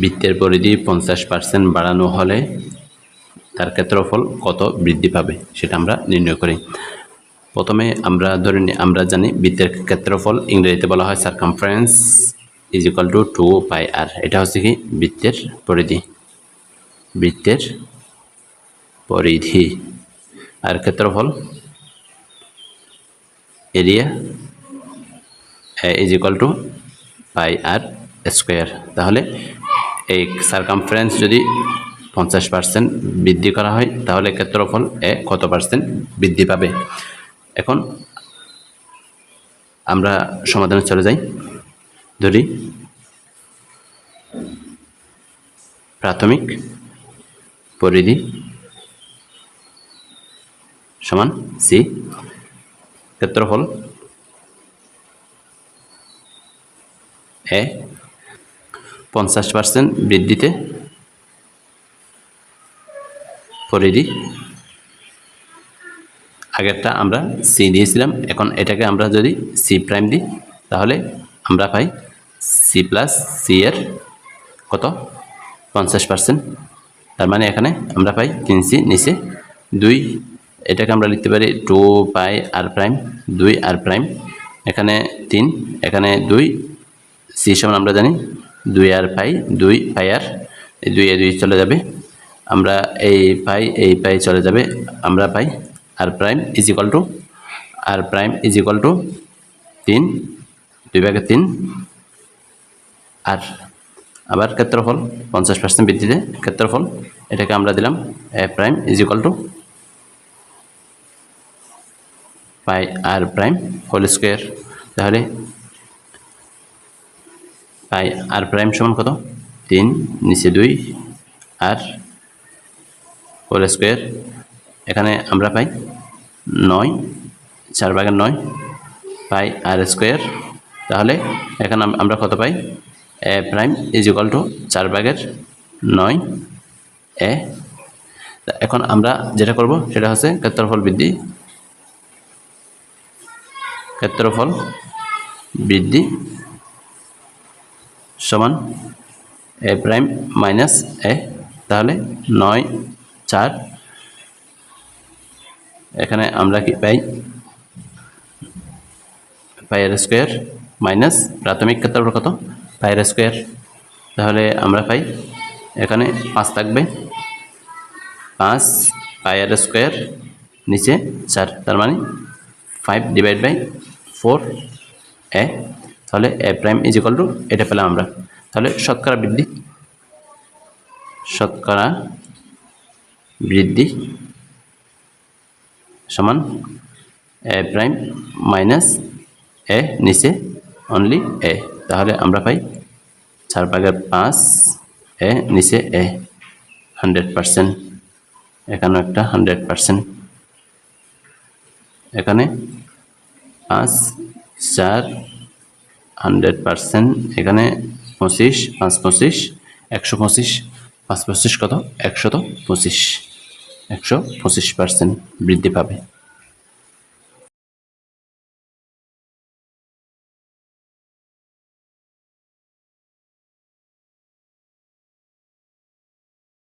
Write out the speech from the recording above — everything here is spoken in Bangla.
বৃত্তের পরিধি পঞ্চাশ পার্সেন্ট বাড়ানো হলে তার ক্ষেত্রফল কত বৃদ্ধি পাবে সেটা আমরা নির্ণয় করি। প্রথমে আমরা ধরে নিই আমরা জানি বৃত্তের ক্ষেত্রফল ইংরেজিতে বলা হয় circumference is equal to two pi r এটা হচ্ছে কি বৃত্তের পরিধি। বৃত্তের পরিধি। আর ক্ষেত্রফল? Area is equal to pi r square তাহলে এই সার্কামফারেন্স যদি পঞ্চাশ পার্সেন্ট বৃদ্ধি করা হয়, তাহলে ক্ষেত্রফল এ কত পার্সেন্ট বৃদ্ধি পাবে? এখন আমরা সমাধানে চলে যাই। ধরি। প্রাথমিক পরিধি সমান সি ক্ষেত্রফল এ পঞ্চাশ পার্সেন্ট বৃদ্ধিতে পরিধি আগেরটা আমরা সি দিয়েছিলাম, এখন এটাকে আমরা যদি সি প্রাইম দিই, তাহলে আমরা পাই সি প্লাস সি এর কত? পঞ্চাশ পার্সেন্ট তার মানে এখানে আমরা পাই তিন সি নিচে দুই, এটাকে আমরা লিখতে পারি টু পাই আর প্রাইম দুই আর প্রাইম এখানে তিন, এখানে দুই সি সমান আমরা জানি দুই আর পাই, দুই পাই আর, এই দুই দুই চলে যাবে। আমরা এই পাই এই পাই চলে যাবে। আমরা পাই r prime is equal to r prime is equal to তিন, দুই ভাগে তিন, আর আবার ক্ষেত্রফল পঞ্চাশ পার্সেন্ট বৃদ্ধিতে ক্ষেত্রফল এটাকে আমরা দিলাম, A prime is equal to pi r prime whole square. তাহলে পাই আর প্রাইম সমান কত? তিন, নিচে দুই, আর হোল স্কোয়ার এখানে আমরা পাই নয়, চার ভাগের নয় পাই আর স্কোয়ার তাহলে এখানে আম- আমরা কত পাই? A prime is equal to চার ভাগের নয়, এ। এখন আমরা যেটা করব, সেটা হচ্ছে ক্ষেত্রফল বৃদ্ধি। ক্ষেত্রফল বৃদ্ধি সমান এ প্রাইম মাইনাস এ, তাহলে নয়, চার। এখানে আমরা কি পাই? পায়ের স্কোয়ার মাইনাস প্রাথমিক ক্ষেত্রফল কত? পায়ের স্কোয়ার। তাহলে আমরা পাই, এখানে পাঁচ থাকবে। পাঁচ পায়ের স্কোয়ার নিচে চার, তার মানে five divide by four A. তাহলে A prime is equal to এটা পেলাম আমরা। তাহলে শতকরা বৃদ্ধি। শতকরা বৃদ্ধি সমান এ প্রাইম মাইনাস এ নিচে অনলি এ। তাহলে আমরা পাই চার ভাগের পাঁচ এ নিচে এ। Hundred percent. এখানেও একটা হান্ড্রেড পারসেন্ট। এখানে পাঁচ, চার হান্ড্রেড পারসেন্ট, এখানে পঁচিশ, পাঁচ পঁচিশ, একশো পঁচিশ, পাঁচ পঁচিশ কত? একশত পঁচিশ। একশো পঁচিশ পার্সেন্ট বৃদ্ধি পাবে।